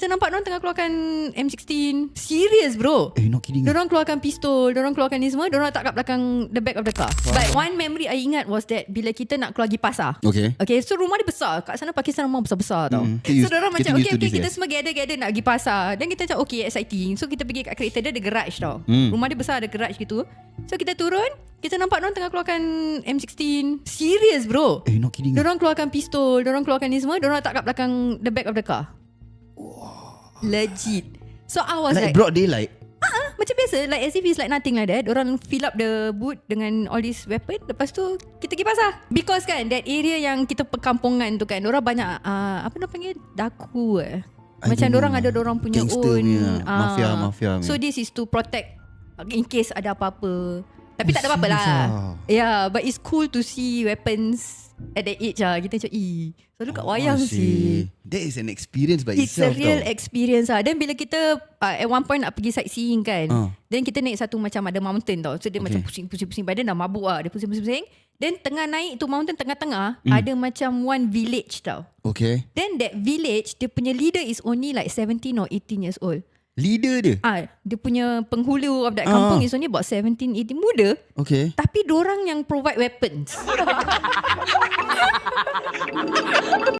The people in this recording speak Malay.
kita nampak orang tengah keluarkan M16. Serious bro. Eh, not kidding. Diorang keluarkan pistol, diorang keluarkan ni semua, diorang letak kat belakang the back of the car. Wow. But one memory I ingat was that bila kita nak keluar pergi pasar. Okay. Okay, so rumah dia besar. Kat sana Pakistan rumah besar-besar tau. Mm. So used- kita macam, okay, okay, kita eh? semua gather-gather nak pergi pasar. Dan kita macam, okay, exciting. So kita pergi kat kereta dia, ada garage tau. Mm. Rumah dia besar, ada garage gitu. So kita turun, kita nampak orang tengah keluarkan M16. Serious bro. Eh, not kidding. Diorang keluarkan pistol, diorang keluarkan ni semua, diorang letak kat belakang the back of the car. Legit. So I was Like like, broad daylight. macam biasa. Like as if it's like nothing like that. Orang fill up the boot Dengan all this weapon. Lepas tu Kita pergi pasar. Because kan That area yang kita perkampungan tu kan Orang banyak uh, Apa nak panggil? Daku eh. I Macam orang ada orang punya Gangster own punya, ah. mafia, mafia. So this is to protect In case ada apa-apa Tapi Oh, tak ada apa-apa lah ah? Yeah But it's cool to see weapons At that age lah Kita macam Eh Selalu kat wayang Oh, sih That is an experience by It's a itself real tau. experience lah Dan bila kita uh, At one point nak pergi sightseeing kan Ah. Then kita naik satu macam ada mountain tau So dia Okay. macam pusing-pusing-pusing Badan dah mabuk lah Dia pusing-pusing Then tengah naik tu mountain tengah-tengah Hmm. Ada macam one village tau Okay. Then that village Dia punya leader is only like 17 or 18 years old Leader dia. Ah, Dia punya penghulu of that Ah. kampung is only about 17, 18 Muda Okay. Tapi dorang yang provide weapons